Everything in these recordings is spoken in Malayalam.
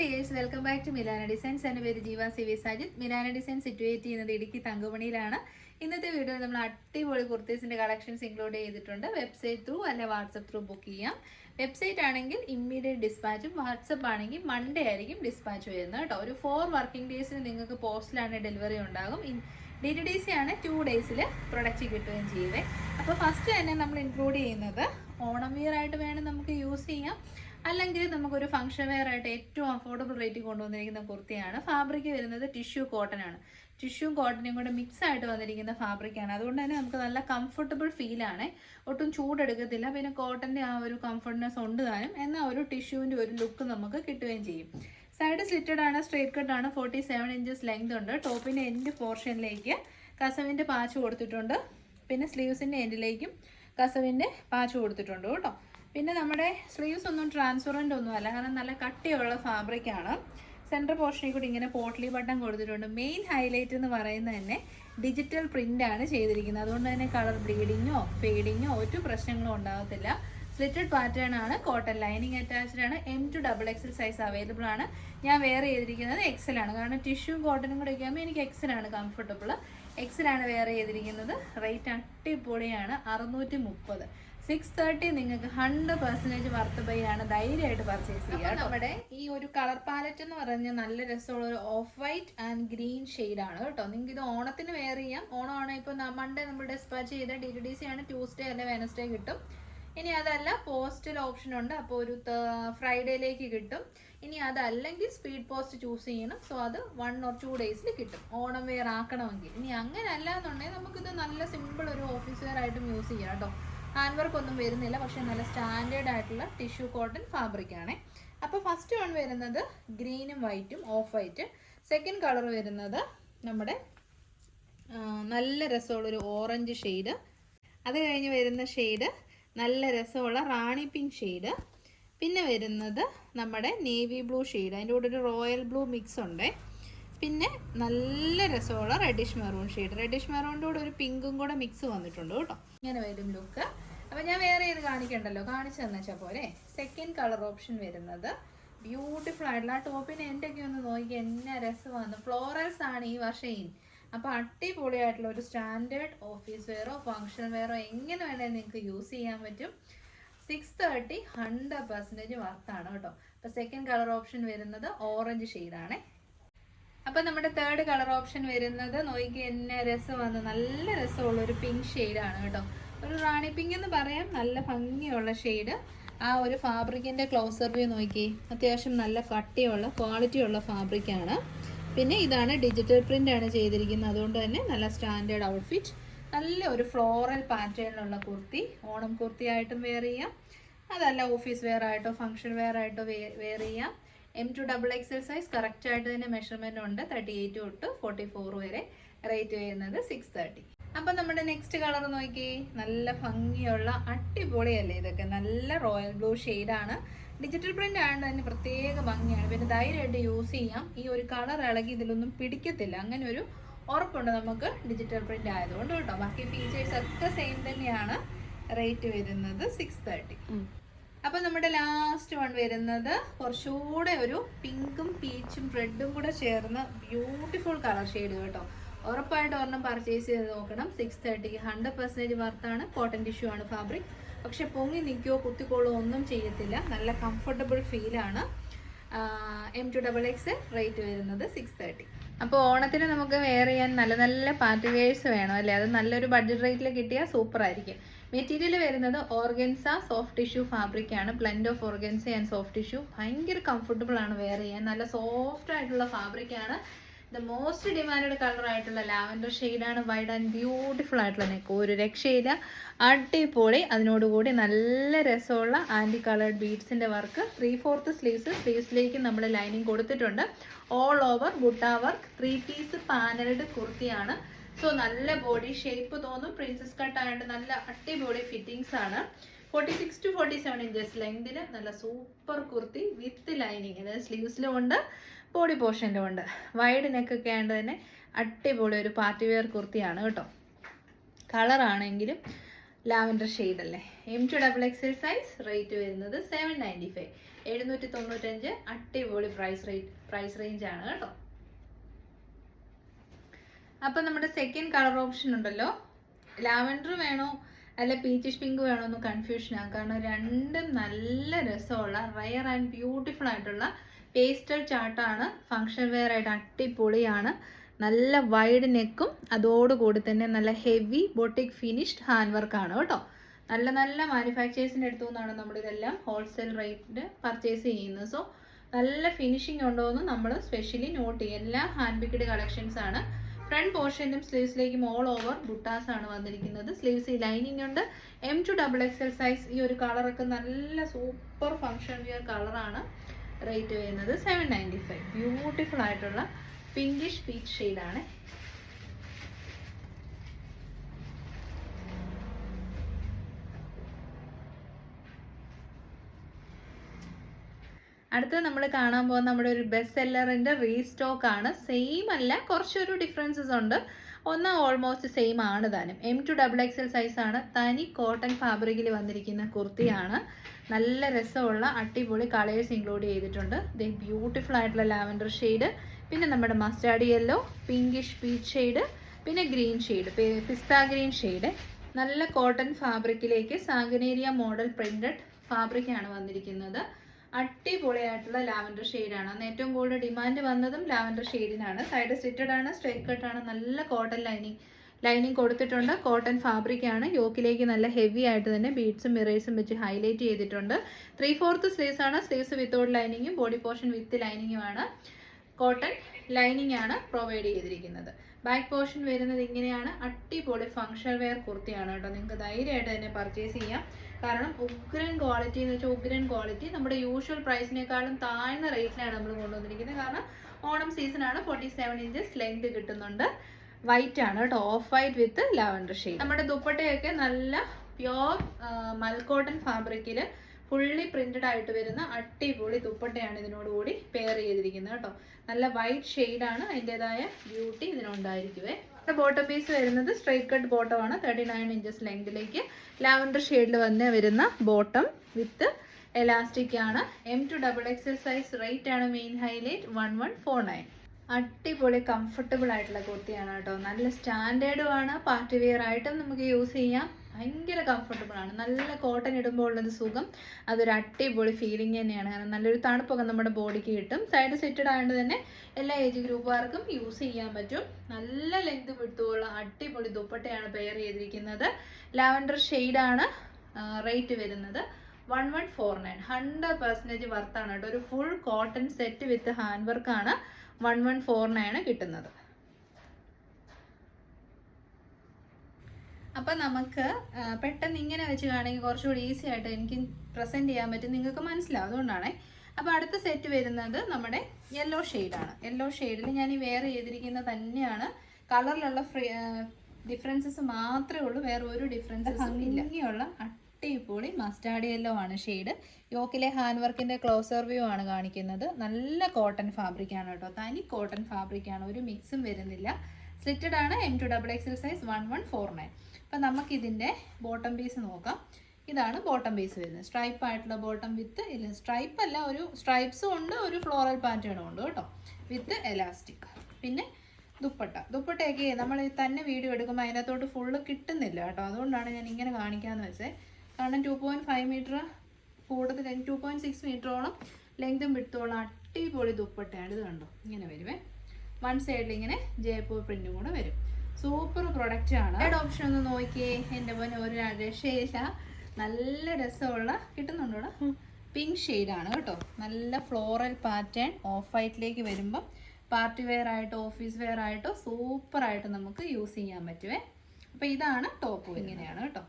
Dears welcome back to Milana designs എന്റെ പേര് Jeeva C V Sajid Milana design situate ചെയ്യുന്നത് ഇടുക്കി തങ്കമണിയിലാണ്. ഇന്നത്തെ വീഡിയോയിൽ നമ്മൾ അടിപൊളി കുർത്തീസിന്റെ കളക്ഷൻസ് ഇൻക്ലൂഡ് ചെയ്തിട്ടുണ്ട്. വെബ്സൈറ്റ് ത്രൂ അല്ലെ വാട്സപ്പ് ത്രൂ ബുക്ക് ചെയ്യാം. വെബ്സൈറ്റ് ആണെങ്കിൽ ഇമ്മീഡിയറ്റ് ഡിസ്പാച്ചും വാട്സപ്പ് ആണെങ്കിൽ മൺഡേ ആയിരിക്കും ഡിസ്പാച്ച് വരുന്നത് കേട്ടോ. ഒരു ഫോർ വർക്കിംഗ് ഡേയ്സിന് നിങ്ങൾക്ക് പോസ്റ്റിലാണ് ഡെലിവറി ഉണ്ടാകും. ഡി ടി ഡി സി ആണ് ടു ഡേയ്സിൽ പ്രൊഡക്റ്റ് കിട്ടുകയും ചെയ്യുന്നത് അപ്പോൾ ഫസ്റ്റ് തന്നെ നമ്മൾ ഇൻക്ലൂഡ് ചെയ്യുന്നത് ഓണം വിയർ ആയിട്ട് വേണം നമുക്ക് യൂസ് ചെയ്യാം. അല്ലെങ്കിൽ നമുക്കൊരു ഫംഗ്ഷൻ വെയർ ആയിട്ട് ഏറ്റവും അഫോർഡബിൾ റേറ്റിൽ കൊണ്ടുവന്നിരിക്കുന്ന കുർത്തിയാണ്. ഫാബ്രിക് വരുന്നത് ടിഷ്യൂ കോട്ടൺ ആണ്. ടിഷ്യൂ കോട്ടനും കൂടെ മിക്സ് ആയിട്ട് വന്നിരിക്കുന്ന ഫാബ്രിക്കാണ് അതുകൊണ്ട് തന്നെ നമുക്ക് നല്ല കംഫർട്ടബിൾ ഫീലാണ് ഒട്ടും ചൂടെടുക്കത്തില്ല. പിന്നെ കോട്ടന്റെ ആ ഒരു കംഫർട്ട്നെസ് ഉണ്ട് താനും. എന്നാൽ ഒരു ടിഷ്യൂവിന്റെ ഒരു ലുക്ക് നമുക്ക് കിട്ടുകയും ചെയ്യും. സൈഡ് സ്ലിറ്റഡ് ആണ് സ്ട്രേറ്റ് കട്ട് ആണ്. ഫോർട്ടി സെവൻ ഇഞ്ചസ് ലെങ്ത് ഉണ്ട് ടോപ്പിന്റെ എൻഡ് പോർഷനിലേക്ക് കസവിന്റെ പാച്ച് കൊടുത്തിട്ടുണ്ട്. പിന്നെ സ്ലീവ്സിന്റെ എൻഡിലേക്കും കസവിന്റെ പാച്ച് കൊടുത്തിട്ടുണ്ട് കേട്ടോ. പിന്നെ നമ്മുടെ സ്ലീവ്സ് ഒന്നും ട്രാൻസ്പെറന്റ് ഒന്നും അല്ല. കാരണം നല്ല കട്ടിയുള്ള ഫാബ്രിക്കാണ് സെന്റർ പോർഷനിൽ കൂടി ഇങ്ങനെ പോട്ട്ലി ബട്ടൺ കൊടുത്തിട്ടുണ്ട്. മെയിൻ ഹൈലൈറ്റ് എന്ന് പറയുന്നത് തന്നെ ഡിജിറ്റൽ പ്രിന്റ് ആണ് ചെയ്തിരിക്കുന്നത്. അതുകൊണ്ട് തന്നെ കളർ ബ്ലീഡിങ്ങോ ഫെയ്ഡിങ്ങോ ഒരു പ്രശ്നങ്ങളും ഉണ്ടാകത്തില്ല. സ്ലിറ്റഡ് പാറ്റേൺ ആണ് കോട്ടൺ ലൈനിങ് അറ്റാച്ച്ഡ് ആണ് M to double XL size available ആണ്. ഞാൻ വെയർ ചെയ്തിരിക്കുന്നത് എക്സൽ ആണ്. കാരണം ടിഷ്യൂ കോട്ടനും കൂടെ ഒക്കെ ആകുമ്പോൾ എനിക്ക് എക്സലാണ് കംഫർട്ടബിൾ എക്സലാണ് വെയർ ചെയ്തിരിക്കുന്നത്. റേറ്റ് അടിപൊളിയാണ് അറുന്നൂറ്റി മുപ്പത് സിക്സ് തേർട്ടി നിങ്ങൾക്ക് ഹൺഡ്രഡ് പെർസെന്റേജ് വർത്ത് ബൈ ആണ് ധൈര്യമായിട്ട് പർച്ചേസ് ചെയ്യുക നമ്മുടെ ഈ ഒരു കളർ പാലറ്റ് എന്ന് പറഞ്ഞാൽ നല്ല രസമുള്ള ഒരു ഓഫ് വൈറ്റ് ആൻഡ് ഗ്രീൻ ആണ് കേട്ടോ. നിങ്ങൾക്ക് ഇത് ഓണത്തിന് വെയർ ചെയ്യാം. ഓണം ഓണമാണ് ഇപ്പോൾ മൺഡേ നമ്മൾ ഡിസ്പാച്ച് ചെയ്ത ഡി ടി ഡി സി ആണ്. ട്യൂസ്ഡേ അല്ലെ വെനസ്ഡേ കിട്ടും. ഇനി അതല്ല പോസ്റ്റൽ ഓപ്ഷൻ ഉണ്ട്. അപ്പോൾ ഒരു ഫ്രൈഡേയിലേക്ക് കിട്ടും. ഇനി അതല്ലെങ്കിൽ സ്പീഡ് പോസ്റ്റ് ചൂസ് ചെയ്യണം. സോ അത് വൺ ഓർ ടു ഡേയ്സിൽ കിട്ടും. ഓണം വെയർ ആക്കണമെങ്കിൽ. ഇനി അങ്ങനെ അല്ല എന്നുണ്ടെങ്കിൽ നമുക്കിത് നല്ല സിമ്പിൾ ഒരു ഓഫീസ് വെയർ ആയിട്ടും യൂസ് ചെയ്യാം കേട്ടോ. ഹാൻഡ് വർക്ക് ഒന്നും വരുന്നില്ല പക്ഷേ നല്ല സ്റ്റാൻഡേർഡ് ആയിട്ടുള്ള ടിഷ്യൂ കോട്ടൺ ഫാബ്രിക് ആണ്. അപ്പോൾ ഫസ്റ്റ് വൺ വരുന്നത് ഗ്രീനും വൈറ്റും ഓഫ് വൈറ്റ് സെക്കൻഡ് കളർ വരുന്നത് നമ്മുടെ നല്ല രസമുള്ള ഒരു ഓറഞ്ച് ഷെയ്ഡ് അത് കഴിഞ്ഞ് വരുന്ന ഷെയ്ഡ് നല്ല രസമുള്ള റാണി പിങ്ക് ഷെയ്ഡ് പിന്നെ വരുന്നത് നമ്മുടെ നേവി ബ്ലൂ ഷെയ്ഡ് അതിന്റെ കൂടെ ഒരു റോയൽ ബ്ലൂ മിക്സ് ഉണ്ട്. പിന്നെ നല്ല രസമുള്ള റെഡിഷ് മെറൂൺ ഷെയ്ഡ് റെഡിഷ് മെറൂണിന്റെ കൂടെ ഒരു പിങ്കും കൂടെ മിക്സ് വന്നിട്ടുണ്ട് കേട്ടോ. ഇങ്ങനെ വരും ലുക്ക് അപ്പം ഞാൻ വേറെ ഏത് കാണിക്കണ്ടല്ലോ? കാണിച്ചു തന്നെച്ചാൽ പോലെ സെക്കൻഡ് കളർ ഓപ്ഷൻ വരുന്നത് ബ്യൂട്ടിഫുൾ ആയിട്ടുള്ള ആ ടോപ്പിന് എന്റെ ഒക്കെ ഒന്ന് നോക്കി എന്നെ രസമാണ് ഫ്ലോറൽസ് ആണ് ഈ വർഷം. അപ്പോൾ അടിപൊളിയായിട്ടുള്ള ഒരു സ്റ്റാൻഡേർഡ് ഓഫീസ് വെയറോ ഫങ്ഷൻ വെയറോ എങ്ങനെ വേണമെങ്കിൽ നിങ്ങൾക്ക് യൂസ് ചെയ്യാൻ പറ്റും. സിക്സ് തേർട്ടി ഹൺഡ്രഡ് പെർസെന്റേജ് വർത്താണ് കേട്ടോ. അപ്പോൾ സെക്കൻഡ് കളർ ഓപ്ഷൻ വരുന്നത് ഓറഞ്ച് ഷെയ്ഡാണ് അപ്പോൾ നമ്മുടെ തേർഡ് കളർ ഓപ്ഷൻ വരുന്നത് നോക്കി എന്നെ രസമാണ്. നല്ല രസമുള്ള ഒരു പിങ്ക് ഷെയ്ഡാണ് കേട്ടോ. ഒരു റാണി പിങ്ക് എന്ന് പറയാം. നല്ല ഭംഗിയുള്ള ഷെയ്ഡ് ആ ഒരു ഫാബ്രിക്കിന്റെ ക്ലോസർ വ്യൂ നോക്കി അത്യാവശ്യം നല്ല കട്ടിയുള്ള ക്വാളിറ്റി ക്വാളിറ്റിയുള്ള ഫാബ്രിക്കാണ് പിന്നെ ഇതാണ് ഡിജിറ്റൽ പ്രിന്റ് ആണ് ചെയ്തിരിക്കുന്നത്. അതുകൊണ്ട് തന്നെ നല്ല സ്റ്റാൻഡേർഡ് ഔട്ട്ഫിറ്റ് നല്ല ഒരു ഫ്ലോറൽ പാറ്റേണിലുള്ള കുർത്തി ഓണം കുർത്തി ആയിട്ടും വെയർ ചെയ്യാം. അതല്ല ഓഫീസ് വെയർ ആയിട്ടോ ഫംഗ്ഷൻ വെയർ ആയിട്ടോ വെയർ ചെയ്യാം. M to double XL size correct ആയിട്ട് തന്നെ മെഷർമെന്റ് ഉണ്ട്. തേർട്ടി എയ്റ്റ് തൊട്ട് ഫോർട്ടി ഫോർ വരെ റേറ്റ് ചെയ്യുന്നത് സിക്സ് തേർട്ടി അപ്പം നമ്മുടെ നെക്സ്റ്റ് കളർ നോക്കി നല്ല ഭംഗിയുള്ള അടിപൊളിയല്ലേ ഇതൊക്കെ? നല്ല റോയൽ ബ്ലൂ ഷെയ്ഡാണ് ഡിജിറ്റൽ പ്രിന്റ് ആയതുകൊണ്ട് തന്നെ പ്രത്യേക ഭംഗിയാണ്. പിന്നെ ധൈര്യമായിട്ട് യൂസ് ചെയ്യാം. ഈ ഒരു കളർ ഇളകി ഇതിലൊന്നും പിടിക്കത്തില്ല. അങ്ങനെ ഒരു ഉറപ്പുണ്ട് നമുക്ക് ഡിജിറ്റൽ പ്രിന്റ് ആയതുകൊണ്ട് കേട്ടോ. ബാക്കി ഫീച്ചേഴ്സ് ഒക്കെ സെയിം തന്നെയാണ്. റേറ്റ് വരുന്നത് സിക്സ് തേർട്ടി അപ്പൊ നമ്മുടെ ലാസ്റ്റ് വൺ വരുന്നത് കുറച്ചുകൂടെ ഒരു പിങ്കും പീച്ചും റെഡും കൂടെ ചേർന്ന് ബ്യൂട്ടിഫുൾ കളർ ഷെയ്ഡ് കേട്ടോ. ഉറപ്പായിട്ട് ഒരെണ്ണം പർച്ചേസ് ചെയ്ത് നോക്കണം. സിക്സ് തേർട്ടിക്ക് ഹൺഡ്രഡ് പെർസെന്റേജ് വർത്താണ് കോട്ടൺ ടിഷ്യൂ ആണ് ഫാബ്രിക് പക്ഷെ പൊങ്ങി നിൽക്കുകയോ കുത്തിക്കോളോ ഒന്നും ചെയ്യത്തില്ല. നല്ല കംഫർട്ടബിൾ ഫീലാണ് M to double X rate വരുന്നത് സിക്സ് തേർട്ടി അപ്പോൾ ഓണത്തിന് നമുക്ക് വെയർ ചെയ്യാൻ നല്ല നല്ല പാർട്ടി വെയേഴ്സ് വേണം അല്ലേ? അത് നല്ലൊരു ബഡ്ജറ്റ് റേറ്റിൽ കിട്ടിയാൽ സൂപ്പർ ആയിരിക്കും. മെറ്റീരിയൽ വരുന്നത് ഓർഗൻസ സോഫ്റ്റ് ടിഷ്യൂ ഫാബ്രിക് ആണ്. Blend of organza and soft tissue ഭയങ്കര കംഫർട്ടബിൾ ആണ് വെയർ ചെയ്യാൻ. നല്ല സോഫ്റ്റ് ആയിട്ടുള്ള ഫാബ്രിക് ആണ്. ദ മോസ്റ്റ് ഡിമാൻഡ് കളർ ആയിട്ടുള്ള ലാവൻഡർ ഷെയ്ഡാണ് വൈഡ് ആൻഡ് ബ്യൂട്ടിഫുൾ ആയിട്ടുള്ള നെക്ക് ഒരു രക്ഷയില്ല അടിപൊളി. അതിനോടുകൂടി നല്ല രസമുള്ള ആന്റി കളേർഡ് ബീഡ്സിന്റെ വർക്ക് ത്രീ ഫോർത്ത് സ്ലീവ്സ് സ്ലീവ്സിലേക്ക് നമ്മൾ ലൈനിങ് കൊടുത്തിട്ടുണ്ട്. All over butta work three piece panelled കുർത്തിയാണ്. സോ നല്ല ബോഡി ഷേപ്പ് തോന്നും. പ്രിൻസസ് കട്ട് ആയതുകൊണ്ട് നല്ല അടിപൊളി ഫിറ്റിംഗ്സ് ആണ്. Forty six to forty seven inches ലെങ്തിൽ നല്ല സൂപ്പർ കുർത്തി വിത്ത് ലൈനിങ് അതായത് സ്ലീവ്സിലും ഉണ്ട് ബോഡി പോർഷനിലും ഉണ്ട്. വൈഡ് നെക്ക് ഒക്കെ ആയതുകൊണ്ട് തന്നെ അടിപൊളി ഒരു പാർട്ടി വെയർ കുർത്തിയാണ് കേട്ടോ. കളറാണെങ്കിലും ലാവൻഡർ ഷെയ്ഡ് അല്ലേ? M to double XL size rate വരുന്നത് സെവൻ നയന്റി ഫൈവ് എഴുന്നൂറ്റി തൊണ്ണൂറ്റഞ്ച് അടിപൊളി പ്രൈസ് റേറ്റ് പ്രൈസ് റേഞ്ച് ആണ് കേട്ടോ. അപ്പം നമ്മുടെ സെക്കൻഡ് കളർ ഓപ്ഷൻ ഉണ്ടല്ലോ. ലാവൻഡർ വേണോ? അല്ല പീച്ചിഷ് പിങ്ക് വേണോ എന്ന് കൺഫ്യൂഷൻ ആണ് കാരണം രണ്ടും നല്ല രസമുള്ള റയർ ആൻഡ് ബ്യൂട്ടിഫുൾ ആയിട്ടുള്ള പേസ്റ്റൽ ചാർട്ടാണ് ഫങ്ഷൻ വെയർ ആയിട്ട് അടിപൊളിയാണ്. നല്ല വൈഡ് നെക്കും അതോടുകൂടി തന്നെ നല്ല ഹെവി ബോട്ടിക് ഫിനിഷ്ഡ് ഹാൻഡ് വർക്കാണ് കേട്ടോ. നല്ല നല്ല മാനുഫാക്ചേഴ്സിന്റെ അടുത്തു നിന്നാണ് നമ്മളിതെല്ലാം ഹോൾസെയിൽ റേറ്റിന് പർച്ചേസ് ചെയ്യുന്നത്. സോ നല്ല ഫിനിഷിംഗ് ഉണ്ടോ എന്ന് നമ്മൾ സ്പെഷ്യലി നോട്ട് ചെയ്യും എല്ലാ ഹാൻഡ് പിക്കഡ് കളക്ഷൻസ് ആണ്. ഫ്രണ്ട് പോർഷനും സ്ലീവ്സിലേക്കും ഓൾ ഓവർ ബുട്ടാസ് ആണ് വന്നിരിക്കുന്നത്. സ്ലീവ്സ് ലൈനിങ് ഉണ്ട്. M to double XL size ഈ ഒരു കളറൊക്കെ നല്ല സൂപ്പർ ഫങ്ഷൻ വിയർ കളറാണ് റേറ്റ് വരുന്നത് സെവൻ നയന്റി ഫൈവ് ബ്യൂട്ടിഫുൾ ആയിട്ടുള്ള പിങ്കിഷ് പീച്ച് ഷെയ്ഡാണ് അടുത്ത് നമ്മൾ കാണാൻ പോകുന്ന നമ്മുടെ ഒരു ബെസ്റ്റ് സെല്ലറിന്റെ റീസ്റ്റോക്ക് ആണ്. സെയിം അല്ല കുറച്ചൊരു ഡിഫറൻസസ് ഉണ്ട്. ഒന്ന് ഓൾമോസ്റ്റ് സെയിം ആണ് താനും. M to double X L സൈസാണ് തനി കോട്ടൺ ഫാബ്രിക്കിൽ വന്നിരിക്കുന്ന കുർത്തിയാണ്. നല്ല രസമുള്ള അടിപൊളി കളേഴ്സ് ഇൻക്ലൂഡ് ചെയ്തിട്ടുണ്ട്. ദേ ബ്യൂട്ടിഫുൾ ആയിട്ടുള്ള ലാവൻഡർ ഷെയ്ഡ് പിന്നെ നമ്മുടെ mustard yellow pinkish peach shade പിന്നെ green shade pista green shade നല്ല കോട്ടൺ ഫാബ്രിക്കിലേക്ക് സാഗനേരിയ മോഡൽ പ്രിന്റഡ് ഫാബ്രിക്കാണ് വന്നിരിക്കുന്നത്. അടിപൊളിയായിട്ടുള്ള ലാവൻഡർ ഷെയ്ഡാണ്. അന്ന് ഏറ്റവും കൂടുതൽ ഡിമാൻഡ് വന്നതും ലാവൻഡർ ഷെയ്ഡിനാണ്. സൈഡ് സ്റ്റിറ്റഡ് ആണ് സ്ട്രൈറ്റ് കട്ട് ആണ് നല്ല കോട്ടൺ ലൈനിങ് ലൈനിങ് കൊടുത്തിട്ടുണ്ട്. കോട്ടൺ ഫാബ്രിക് ആണ്. യോക്കിലേക്ക് നല്ല ഹെവി ആയിട്ട് തന്നെ ബീഡ്സും മിറേഴ്സും വെച്ച് ഹൈലൈറ്റ് ചെയ്തിട്ടുണ്ട്. ത്രീ ഫോർത്ത് സ്ലീവ്സ് ആണ്. സ്ലീവ്സ് വിത്തൗട്ട് ലൈനിങ്ങും ബോഡി പോർഷൻ വിത്ത് ലൈനിങ്ങുമാണ് കോട്ടൺ ലൈനിങ് ആണ്. പ്രൊവൈഡ് ചെയ്തിരിക്കുന്നത്. ബാക്ക് പോർഷൻ വരുന്നത് ഇങ്ങനെയാണ്. അടിപൊളി ഫങ്ഷൻ വെയർ കുർത്തിയാണ് കേട്ടോ. നിങ്ങൾക്ക് ധൈര്യമായിട്ട് തന്നെ പർച്ചേസ് ചെയ്യാം. കാരണം ഉഗ്രൻ ക്വാളിറ്റി എന്ന് വെച്ചാൽ ഉഗ്രൻ ക്വാളിറ്റി നമ്മുടെ യൂഷ്വൽ പ്രൈസിനേക്കാളും താഴ്ന്ന റേറ്റിനാണ് നമ്മൾ കൊണ്ടുവന്നിരിക്കുന്നത്. കാരണം ഓണം സീസണാണ് ഫോർട്ടി സെവൻ ഇഞ്ചസ് ലെങ്ത് കിട്ടുന്നുണ്ട്. വൈറ്റ് ആണ് കേട്ടോ. Off white with lavender shade നമ്മുടെ ദുപ്പട്ടയൊക്കെ നല്ല പ്യോർ മൽക്കോട്ടൺ ഫാബ്രിക്കിൽ ഫുള്ളി പ്രിന്റഡ് ആയിട്ട് വരുന്ന അടിപൊളി ദുപ്പട്ടയാണ് ഇതിനോടുകൂടി പെയർ ചെയ്തിരിക്കുന്നത് കേട്ടോ. നല്ല വൈറ്റ് ഷെയ്ഡാണ് അതിന്റെതായ ബ്യൂട്ടി ഇതിനുണ്ടായിരിക്കുവേ. ബോട്ടം പീസ് വരുന്നത് സ്ട്രൈറ്റ് കട്ട് ബോട്ടം ആണ്. തേർട്ടി നയൻ ഇഞ്ചസ് ലെങ്തിലേക്ക് ലാവൻഡർ ഷെയ്ഡിൽ വന്ന് വരുന്ന ബോട്ടം വിത്ത് എലാസ്റ്റിക് ആണ്. M to double XL size rate ആണ് main highlight one one four nine അടിപൊളി കംഫർട്ടബിൾ ആയിട്ടുള്ള കുർത്തിയാണ് കേട്ടോ. നല്ല സ്റ്റാൻഡേർഡും ആണ്. പാർട്ടി വെയർ ആയിട്ടും നമുക്ക് യൂസ് ചെയ്യാം. ഭയങ്കര കംഫർട്ടബിൾ ആണ്. നല്ല കോട്ടൺ ഇടുമ്പോൾ ഉള്ളത് സുഖം. അതൊരു അടിപൊളി ഫീലിംഗ് തന്നെയാണ്. കാരണം നല്ലൊരു തണുപ്പൊക്കെ നമ്മുടെ ബോഡിക്ക് കിട്ടും. സൈഡ് സെറ്റഡ് ആയതുകൊണ്ട് തന്നെ എല്ലാ ഏജ് ഗ്രൂപ്പുകാർക്കും യൂസ് ചെയ്യാൻ പറ്റും. നല്ല ലെങ്ത് വിട്ടുള്ള അടിപൊളി ദുപ്പട്ടയാണ് പെയർ ചെയ്തിരിക്കുന്നത്. ലാവൻഡർ ഷെയ്ഡാണ് റേറ്റ് വരുന്നത് one one four nine hundred percentage വർത്താണ് കേട്ടോ. ഒരു full cotton set with hand വർക്കാണ് വൺ വൺ ഫോർ നയൻ കിട്ടുന്നത്. അപ്പം നമുക്ക് പെട്ടെന്ന് ഇങ്ങനെ വെച്ച് കാണുമെങ്കിൽ കുറച്ചുകൂടി ഈസി ആയിട്ട് എനിക്ക് പ്രസന്റ് ചെയ്യാൻ പറ്റും. നിങ്ങൾക്ക് മനസ്സിലാവും. അതുകൊണ്ടാണേ. അപ്പോൾ അടുത്ത സെറ്റ് വരുന്നത് നമ്മുടെ യെല്ലോ ഷെയ്ഡാണ് യെല്ലോ ഷെയ്ഡിൽ ഞാൻ ഈ വെയർ ചെയ്തിരിക്കുന്നത് തന്നെയാണ്. കളറിലുള്ള ഡിഫറൻസസ് മാത്രമേ ഉള്ളൂ. വേറെ ഒരു ഡിഫറൻസസും ഇല്ലെങ്കിലുള്ള അടിപൊളി മസ്റ്റാർഡ് യെല്ലോ ആണ് ഷെയ്ഡ് യോക്കിലെ ഹാൻഡ് വർക്കിന്റെ ക്ലോസർ വ്യൂ ആണ് കാണിക്കുന്നത്. നല്ല കോട്ടൺ ഫാബ്രിക് ആണ് കേട്ടോ. തനി കോട്ടൺ ഫാബ്രിക് ആണ്. ഒരു മിക്സും വരുന്നില്ല. സ്ലിറ്റഡ് ആണ്. M to double XL size one one four nine അപ്പം നമുക്കിതിന്റെ ബോട്ടം പീസ് നോക്കാം. ഇതാണ് ബോട്ടം പീസ് വരുന്നത്. സ്ട്രൈപ്പ് ആയിട്ടുള്ള ബോട്ടം വിത്ത് ഇല്ല സ്ട്രൈപ്പ് അല്ല ഒരു സ്ട്രൈപ്സും ഉണ്ട് ഒരു ഫ്ലോറൽ പാറ്റേണും ഉണ്ട് കേട്ടോ. വിത്ത് എലാസ്റ്റിക് പിന്നെ ദുപ്പട്ട. ദുപ്പട്ടയൊക്കെ നമ്മൾ തന്നെ വീഡിയോ എടുക്കുമ്പോൾ അതിനകത്തോട്ട് ഫുള്ള് കിട്ടുന്നില്ല കേട്ടോ. അതുകൊണ്ടാണ് ഞാൻ ഇങ്ങനെ കാണിക്കാമെന്ന് വെച്ചത് കാരണം ടു പോയിന്റ് ഫൈവ് മീറ്റർ കൂടുതൽ ടു പോയിന്റ് സിക്സ് മീറ്ററോളം ലെങ്തും വിടുത്തോളം അടിപൊളി ദുപ്പട്ടയാണ്. ഇത് കണ്ടോ? ഇങ്ങനെ വരുവേ. വൺ സൈഡിൽ ഇങ്ങനെ ജയപ്പൂർ പ്രിന്റും കൂടെ വരും. സൂപ്പർ പ്രൊഡക്റ്റ് ആണ്. ഏഡ് ഓപ്ഷൻ ഒന്ന് നോക്കിയേ? എന്റെ പോലെ ഒരു രക്ഷയില്ല. നല്ല രസമുള്ള കിട്ടുന്നുണ്ടോ പിങ്ക് ഷെയ്ഡാണ് കേട്ടോ. നല്ല ഫ്ലോറൽ പാറ്റേൺ ഓഫ് വൈറ്റിലേക്ക് വരുമ്പം പാർട്ടി വെയർ ആയിട്ടോ ഓഫീസ് വെയർ ആയിട്ടോ സൂപ്പർ ആയിട്ട് നമുക്ക് യൂസ് ചെയ്യാൻ പറ്റുവേ. അപ്പോൾ ഇതാണ് ടോപ്പ് ഇങ്ങനെയാണ് കേട്ടോ.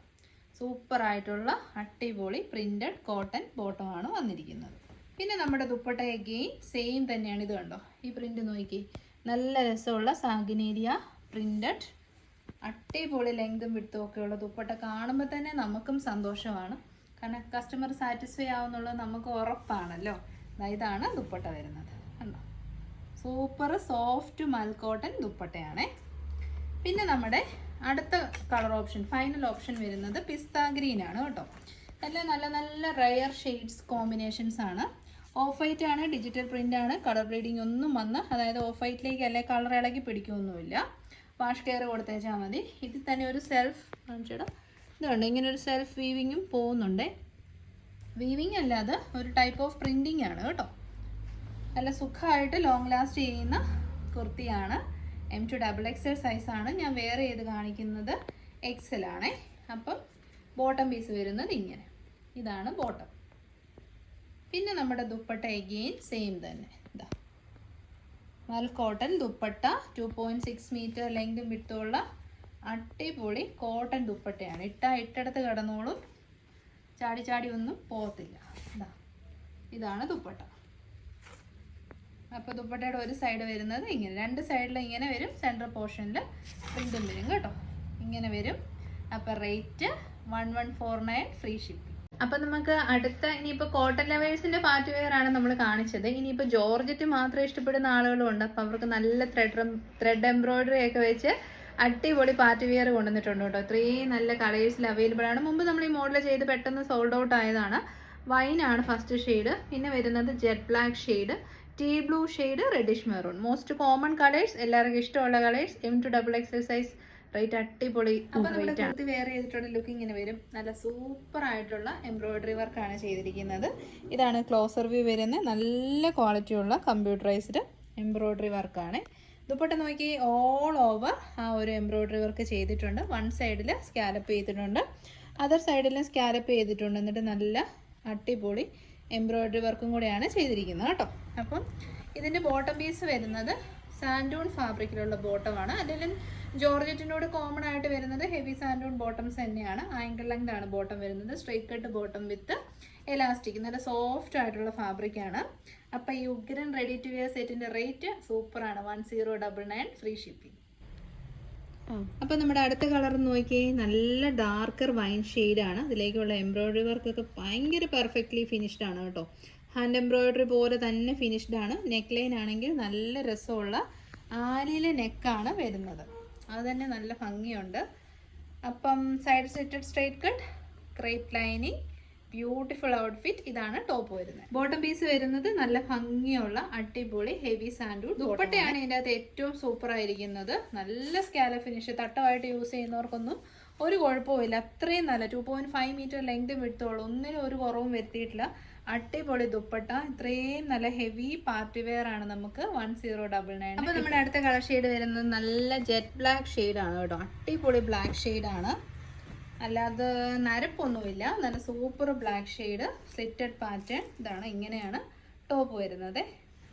സൂപ്പർ ആയിട്ടുള്ള അട്ടിപൊളി പ്രിന്റഡ് കോട്ടൺ ആണ് വന്നിരിക്കുന്നത്. പിന്നെ നമ്മുടെ ദുപ്പട്ട ഗെയിം സെയിം തന്നെയാണ് ഇത് കണ്ടോ? ഈ പ്രിന്റ് നോക്കി നല്ല രസമുള്ള സാഗിനേരിയ പ്രിന്റഡ് അടിപൊളി ലെങ്തും വിടുത്തും ഒക്കെ ഉള്ള ദുപ്പട്ട കാണുമ്പോൾ തന്നെ നമുക്കും സന്തോഷമാണ്. കാരണം കസ്റ്റമർ സാറ്റിസ്ഫൈ ആവുന്നുള്ളത് നമുക്ക് ഉറപ്പാണല്ലോ. ഇതാണ് ദുപ്പട്ട വരുന്നത്. കണ്ടോ? സൂപ്പർ സോഫ്റ്റ് മൽക്കോട്ടൻ ദുപ്പട്ടയാണേ. പിന്നെ നമ്മുടെ അടുത്ത കളർ ഓപ്ഷൻ ഫൈനൽ ഓപ്ഷൻ വരുന്നത് പിസ്ത ഗ്രീൻ ആണ് കേട്ടോ. എല്ലാം നല്ല നല്ല റയർ ഷെയ്ഡ്സ് കോമ്പിനേഷൻസ് ആണ്. ഓഫ് വൈറ്റ് ആണ് ഡിജിറ്റൽ പ്രിന്റ് ആണ്. കളർ ബ്ലീഡിംഗ് ഒന്നും വന്ന് അതായത് ഓഫ് വൈറ്റിലേക്ക് അല്ലെങ്കിൽ കളർ ഇളകി പിടിക്കുകയൊന്നുമില്ല വാഷ് കെയർ കൊടുത്തേച്ചാൽ മതി. ഇതിൽ തന്നെ ഒരു സെൽഫ് കാണിച്ചിടാം. ഇതുണ്ട് ഇങ്ങനെ ഒരു സെൽഫ് വീവിങ്ങും പോകുന്നുണ്ട് വീവിങ് അല്ലാതെ ഒരു ടൈപ്പ് ഓഫ് പ്രിന്റിങ് ആണ് കേട്ടോ. നല്ല സുഖമായിട്ട് ലോങ് ലാസ്റ്റ് ചെയ്യുന്ന കുർത്തിയാണ്. എം ടു ഡബിൾ എക്സൽ സൈസാണ് ഞാൻ വേറെ ചെയ്ത് കാണിക്കുന്നത്? എക്സൽ ആണേ. അപ്പം ബോട്ടം പീസ് വരുന്നത് ഇങ്ങനെ. ഇതാണ് ബോട്ടം പിന്നെ നമ്മുടെ ദുപ്പട്ട എഗെയിൻ സെയിം തന്നെ. Mul cotton dupatta two point six metre ലെങ്തും വിട്ടുള്ള അടിപൊളി കോട്ടൺ ദുപ്പട്ടയാണ് ഇട്ട ഇട്ടടുത്ത് കിടന്നോളും. ചാടി ചാടി ഒന്നും പോകത്തില്ല. ഇതാ ഇതാണ് ദുപ്പട്ട. അപ്പോൾ ദുപ്പട്ടയുടെ ഒരു സൈഡ് വരുന്നത് ഇങ്ങനെ. രണ്ട് സൈഡിൽ ഇങ്ങനെ വരും. സെൻട്രൽ പോർഷനിൽ പ്രിന്റും വരും കേട്ടോ. ഇങ്ങനെ വരും. അപ്പോൾ rate one one four nine free shipping അപ്പം നമുക്ക് അടുത്ത ഇനിയിപ്പോൾ കോട്ടൺ ലെവേഴ്സിന്റെ പാർട്ടി വെയർ ആണ് നമ്മൾ കാണിച്ചത്. ഇനിയിപ്പോൾ ജോർജറ്റ് മാത്രം ഇഷ്ടപ്പെടുന്ന ആളുകളും ഉണ്ട്. അപ്പോൾ അവർക്ക് നല്ല ത്രെഡ് ത്രെഡ് എംബ്രോയിഡറി ഒക്കെ വെച്ച് അടിപൊളി പാർട്ടി വെയർ കൊണ്ടുവന്നിട്ടുണ്ട് കേട്ടോ. ഇത്രയും നല്ല കളേഴ്സിൽ അവൈലബിൾ ആണ്. മുമ്പ് നമ്മൾ ഈ മോഡൽ ചെയ്ത് പെട്ടെന്ന് സോൾഡ് ഔട്ട് ആയതാണ്. വൈൻ ആണ് ഫസ്റ്റ് ഷെയ്ഡ് പിന്നെ വരുന്നത് jet black shade tea blue shade reddish maroon most common colours എല്ലാവർക്കും ഇഷ്ടമുള്ള colours M to double XL size rate അടിപൊളി റേറ്റ് വെയർ ചെയ്തിട്ടുള്ള ലുക്ക് ഇങ്ങനെ വരും. നല്ല സൂപ്പർ ആയിട്ടുള്ള എംബ്രോയിഡറി വർക്കാണ് ചെയ്തിരിക്കുന്നത്. ഇതാണ് ക്ലോസർ വ്യൂ വരുന്ന നല്ല ക്വാളിറ്റി ഉള്ള കമ്പ്യൂട്ടറൈസ്ഡ് എംബ്രോയിഡറി വർക്കാണ് ദുപ്പട്ട നോക്കി ഓൾ ഓവർ ആ ഒരു എംബ്രോയിഡറി വർക്ക് ചെയ്തിട്ടുണ്ട്. വൺ സൈഡിൽ സ്കാലപ്പ് ചെയ്തിട്ടുണ്ട്. അതർ സൈഡിലും സ്കാലപ്പ് ചെയ്തിട്ടുണ്ട്. എന്നിട്ട് നല്ല അടിപൊളി എംബ്രോയിഡറി വർക്കും കൂടെയാണ് ചെയ്തിരിക്കുന്നത് കേട്ടോ. അപ്പം ഇതിന്റെ ബോട്ടം പീസ് വരുന്നത് സാൻഡൂൺ ഫാബ്രിക്കിലുള്ള ബോട്ടമാണ് അല്ലെങ്കിൽ ജോർജറ്റിനോട് കോമൺ ആയിട്ട് വരുന്നത് ഹെവി സാൻഡൂൺ ബോട്ടംസ് തന്നെയാണ്. ആങ്കിൾ ലെങ്ത് ആണ് ബോട്ടം വരുന്നത്. Straight cut bottom with elastic നല്ല സോഫ്റ്റ് ആയിട്ടുള്ള ഫാബ്രിക്കാണ് അപ്പോൾ ഈ ഉഗ്രൻ റെഡി ടു വെയർ സെറ്റിന്റെ റേറ്റ് സൂപ്പറാണ് one zero double nine free shipping അപ്പോൾ നമ്മുടെ അടുത്ത കളർ നോക്കിയേ നല്ല ഡാർക്കർ വൈൻ ആണ്. ഇതിലേക്കുള്ള എംബ്രോയിഡറി വർക്കൊക്കെ ഭയങ്കര പെർഫെക്റ്റ്ലി ഫിനിഷ്ഡ് ആണ് കേട്ടോ. ഹാൻഡ് എംബ്രോയിഡറി പോലെ തന്നെ ഫിനിഷ്ഡ് ആണ്. നെക്ക് ലൈൻ ആണെങ്കിൽ നല്ല രസമുള്ള ആലിയിലെ നെക്കാണ് വരുന്നത്. അത് തന്നെ നല്ല ഭംഗിയുണ്ട്. അപ്പം side slitted straight cut crepe lining beautiful outfit ഇതാണ് ടോപ്പ് വരുന്നത്. ബോട്ടം പീസ് വരുന്നത് നല്ല ഭംഗിയുള്ള അടിപൊളി ഹെവി സാൻഡൂൺ ദുപ്പട്ടയാണ് ഇതിന്റെ അകത്ത് ഏറ്റവും സൂപ്പർ ആയിരിക്കുന്നത്. നല്ല സ്കാല ഫിനിഷ് തട്ടമായിട്ട് യൂസ് ചെയ്യുന്നവർക്കൊന്നും ഒരു കുഴപ്പമില്ല അത്രയും നല്ല two point five metre length വിടുത്തോളം ഒന്നിനും ഒരു കുറവും വരുത്തിയിട്ടില്ല. അടിപൊളി ദുപ്പട്ട. ഇത്രയും നല്ല ഹെവി പാർട്ടി വെയർ ആണ് നമുക്ക് വൺ സീറോ ഡബിൾ നയൻ അപ്പോൾ നമ്മുടെ അടുത്ത കളർ ഷെയ്ഡ് വരുന്നത് നല്ല ജെറ്റ് ബ്ലാക്ക് ഷെയ്ഡാണ് കേട്ടോ. അടിപൊളി ബ്ലാക്ക് ഷെയ്ഡാണ് അല്ലാതെ നരപ്പൊന്നുമില്ല. നല്ല super black shade slitted pattern ഇതാണ് ഇങ്ങനെയാണ് ടോപ്പ് വരുന്നത്.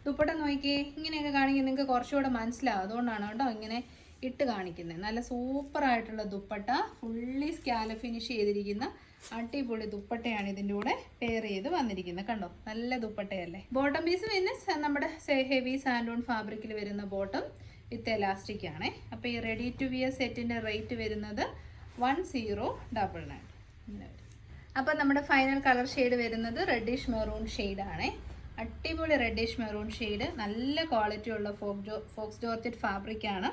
ദുപ്പട്ട നോക്കി ഇങ്ങനെയൊക്കെ കാണിക്കുന്നത് നിങ്ങൾക്ക് കുറച്ചുകൂടെ മനസ്സിലാവും. അതുകൊണ്ടാണ് കേട്ടോ ഇങ്ങനെ ഇട്ട് കാണിക്കുന്നത്. നല്ല സൂപ്പർ ആയിട്ടുള്ള ദുപ്പട്ട ഫുള്ളി സ്കാല ഫിനിഷ് ചെയ്തിരിക്കുന്ന അടിപൊളി ദുപ്പട്ടയാണ് ഇതിന്റെ കൂടെ പെയർ ചെയ്ത് വന്നിരിക്കുന്നത്. കണ്ടോ? നല്ല ദുപ്പട്ടയല്ലേ? ബോട്ടം പീസ് പിന്നെ നമ്മുടെ ഹെവി സാൻഡോൺ ഫാബ്രിക്കിൽ വരുന്ന ബോട്ടം വിത്ത് എലാസ്റ്റിക് ആണേ. അപ്പോൾ ഈ റെഡി ടു വിയർ സെറ്റിന്റെ റേറ്റ് വരുന്നത് വൺ സീറോ ഡബിൾ നയൻ അപ്പം നമ്മുടെ ഫൈനൽ കളർ ഷെയ്ഡ് വരുന്നത് റെഡിഷ് മെറൂൺ ഷെയ്ഡാണേ അടിപൊളി റെഡിഷ് മെറൂൺ ഷെയ്ഡ് നല്ല ക്വാളിറ്റി ഉള്ള ഫോക്ക് ജോ ഫോക്സ് ജോർജറ്റ് ഫാബ്രിക്കാണ്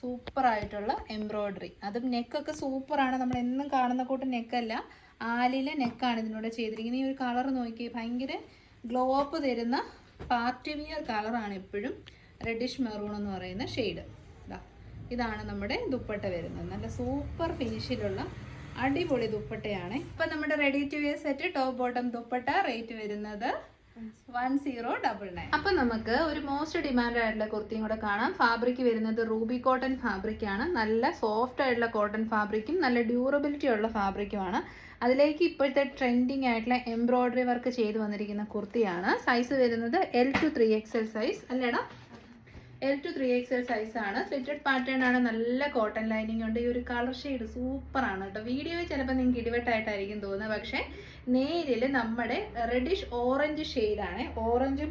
സൂപ്പർ ആയിട്ടുള്ള എംബ്രോയ്ഡറി. അതും നെക്കൊക്കെ സൂപ്പറാണ്. നമ്മൾ എന്നും കാണുന്ന കൂട്ട് നെക്കല്ല. ആലിലെ നെക്കാണ് ഇതിനോട് ചെയ്തിരിക്കുന്നത്. ഈ ഒരു കളർ നോക്കി ഭയങ്കര ഗ്ലോ അപ്പ് തരുന്ന പാർട്ടി വിയർ കളറാണ് എപ്പോഴും റെഡിഷ് മെറൂൺ എന്ന് പറയുന്ന ഷെയ്ഡ്. ഇതാ ഇതാണ് നമ്മുടെ ദുപ്പട്ട വരുന്നത്. നല്ല സൂപ്പർ ഫിനിഷിലുള്ള അടിപൊളി ദുപ്പട്ടയാണ്. ഇപ്പം നമ്മുടെ ready to wear set top bottom dupatta rate വരുന്നത് അപ്പൊ നമുക്ക് ഒരു മോസ്റ്റ് ഡിമാൻഡ് ആയിട്ടുള്ള കുർത്തിയും കൂടെ കാണാം. ഫാബ്രിക് വരുന്നത് റൂബി കോട്ടൺ ഫാബ്രിക് ആണ്. നല്ല സോഫ്റ്റ് ആയിട്ടുള്ള കോട്ടൺ ഫാബ്രിക്കും നല്ല ഡ്യൂറബിലിറ്റി ഉള്ള ഫാബ്രിക്കുമാണ് അതിലേക്ക് ഇപ്പോഴത്തെ ട്രെൻഡിങ് ആയിട്ടുള്ള എംബ്രോയിഡറി വർക്ക് ചെയ്തു വന്നിരിക്കുന്ന കുർത്തിയാണ്. സൈസ് വരുന്നത് L to three X L size അല്ലേടാ L to three X L size ആണ്. സ്ലിറ്റഡ് പാറ്റേൺ ആണ്. നല്ല കോട്ടൺ ലൈനിങ് ഉണ്ട്. ഈ ഒരു കളർ ഷെയ്ഡ് സൂപ്പർ ആണ് കേട്ടോ. വീഡിയോയിൽ ചിലപ്പോൾ നിങ്ങൾക്ക് ഇടിവെട്ടായിട്ടായിരിക്കും തോന്നുന്നത്. പക്ഷേ നേരിൽ നമ്മുടെ റെഡിഷ് ഓറഞ്ച് ഷെയ്ഡാണ് ഓറഞ്ചും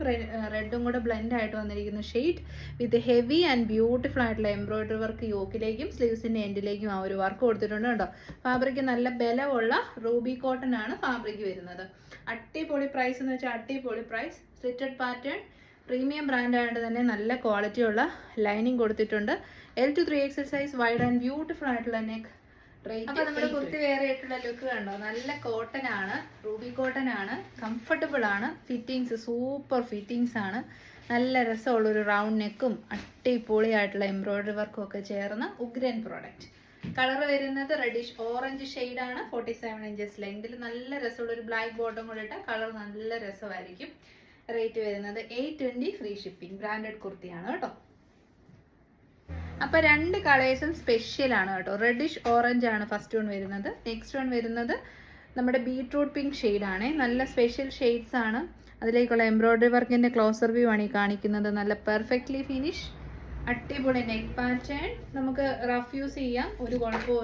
റെഡും കൂടെ ബ്ലെൻഡ് ആയിട്ട് വന്നിരിക്കുന്ന shade with heavy and beautiful ആയിട്ടുള്ള എംബ്രോയിഡറി വർക്ക് യോക്കിലേക്കും സ്ലീവ്സിന്റെ എൻഡിലേക്കും ആ ഒരു വർക്ക് കൊടുത്തിട്ടുണ്ട് കേട്ടോ. ഫാബ്രിക് നല്ല ബലമുള്ള റൂബി കോട്ടൺ ആണ് ഫാബ്രിക് വരുന്നത്. അട്ടിപൊളി പ്രൈസ് എന്ന് വെച്ചാൽ അട്ടിപൊളി price slitted pattern premium brand ആയതുകൊണ്ട് തന്നെ നല്ല ക്വാളിറ്റിയുള്ള ലൈനിങ് കൊടുത്തിട്ടുണ്ട്. L to three XL size wide and beautiful ആയിട്ടുള്ള നെക്ക്. അപ്പൊ നമ്മുടെ കുർത്തി വേറെ ആയിട്ടുള്ള ലുക്ക് കണ്ടോ? നല്ല കോട്ടൺ ആണ് റൂബി കോട്ടൺ ആണ് കംഫർട്ടബിൾ ആണ് ഫിറ്റിങ്സ് സൂപ്പർ ഫിറ്റിങ്സ് ആണ്. നല്ല രസമുള്ള ഒരു റൗണ്ട് നെക്കും അടിപൊളിയായിട്ടുള്ള എംബ്രോയിഡറി വർക്കും ഒക്കെ ചേർന്ന ഉഗ്രൻ പ്രോഡക്റ്റ് കളർ വരുന്നത് റെഡിഷ് ഓറഞ്ച് ആണ് ഫോർട്ടി സെവൻ ഇഞ്ചസ് ലെങ്തിൽ നല്ല രസമുള്ള ഒരു ബ്ലാക്ക് ബോട്ടം കൂടെ ഇട്ടാൽ കളർ നല്ല രസമായിരിക്കും. റേറ്റ് വരുന്നത് eight twenty free shipping branded കുർത്തിയാണ് കേട്ടോ. അപ്പൊ രണ്ട് കളേഴ്സും സ്പെഷ്യലാണ് കേട്ടോ. റെഡിഷ് ഓറഞ്ച് ആണ് ഫസ്റ്റ് വൺ വരുന്നത്. നെക്സ്റ്റ് വൺ വരുന്നത് നമ്മുടെ ബീട്രൂട്ട് പിങ്ക് ആണ്. നല്ല സ്പെഷ്യൽ ഷെയ്ഡ്സ് ആണ്. അതിലേക്കുള്ള എംബ്രോയ്ഡറി വർക്കിന്റെ ക്ലോസർ വ്യൂ ആണ് ഈ കാണിക്കുന്നത്. നല്ല പെർഫെക്റ്റ്ലി ഫിനിഷ് അടിപൊളി നെക്ക് പാറ്റേൺ നമുക്ക് റഫ് യൂസ് ചെയ്യാം. ഒരു കുഴപ്പവും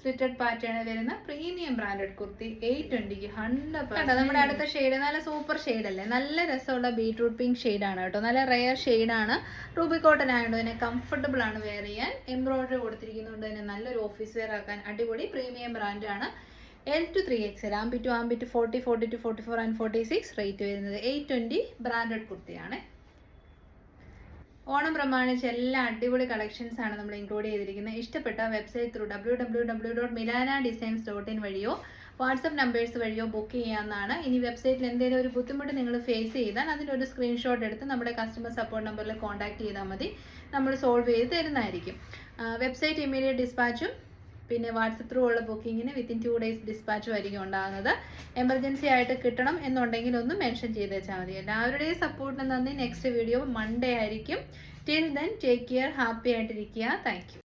സ്ലിറ്റഡ് പാറ്റേൺ വരുന്ന പ്രീമിയം ബ്രാൻഡഡ് കുർത്തി എയ്റ്റ് ട്വന്റിക്ക് ഹൺഡ്രഡ് നമ്മുടെ അടുത്ത ഷെയ്ഡ് നല്ല സൂപ്പർ ഷെയ്ഡ് അല്ലേ? നല്ല രസമുള്ള ബീട്രൂട്ട് പിങ്ക് ഷെയ്ഡ് ആണ് കേട്ടോ. നല്ല റെയർ ഷെയ്ഡ് ആണ്. റൂബി കോട്ടൺ ആയതുകൊണ്ട് തന്നെ കംഫർട്ടബിൾ ആണ് വെയർ ചെയ്യാൻ. എംബ്രോയിഡറി കൊടുത്തിരിക്കുന്നതുകൊണ്ട് തന്നെ നല്ലൊരു ഓഫീസ് വെയർ ആക്കാൻ അടിപൊളി പ്രീമിയം ബ്രാൻഡ് ആണ്. എൽ ടു ത്രീ എക്സ് ആംബി to ആംബി to forty forty to forty four and forty six rate വരുന്നത് എയ്റ്റ് ട്വന്റി ബ്രാൻഡഡ് കുർത്തിയാണ്. ഓണം പ്രമാണിച്ച് എല്ലാ അടിപൊളി കളക്ഷൻസ് ആണ് നമ്മൾ ഇൻക്ലൂഡ് ചെയ്തിരിക്കുന്നത്. ഇഷ്ടപ്പെട്ട website through W W W dot Milana designs dot in വഴിയോ വാട്സപ്പ് നമ്പേഴ്സ് വഴിയോ ബുക്ക് ചെയ്യാവുന്നതാണ്. ഇനി വെബ്സൈറ്റിൽ എന്തെങ്കിലും ഒരു ബുദ്ധിമുട്ട് നിങ്ങൾ ഫേസ് ചെയ്താൽ അതിന്റെ ഒരു സ്ക്രീൻഷോട്ട് എടുത്ത് നമ്മുടെ കസ്റ്റമർ സപ്പോർട്ട് നമ്പറിൽ കോൺടാക്ട് ചെയ്താൽ മതി. നമ്മൾ സോൾവ് ചെയ്ത് തരുന്നതായിരിക്കും. വെബ്സൈറ്റ് ഇമ്മീഡിയറ്റ് ഡിസ്പാച്ചും പിന്നെ വാട്സപ്പ് ത്രൂ ഉള്ള ബുക്കിങ്ങിന് വിത്തിൻ ടു ഡേയ്സ് ഡിസ്പാച്ചും ആയിരിക്കും ഉണ്ടാകുന്നത്. എമർജൻസി ആയിട്ട് കിട്ടണം എന്നുണ്ടെങ്കിൽ ഒന്ന് മെൻഷൻ ചെയ്ത് വെച്ചാൽ മതി. എല്ലാവരുടെയും സപ്പോർട്ടിന് നന്ദി. നെക്സ്റ്റ് വീഡിയോ മൺഡേ ആയിരിക്കും. Till then take care happy ആയിട്ടിരിക്കുക. താങ്ക്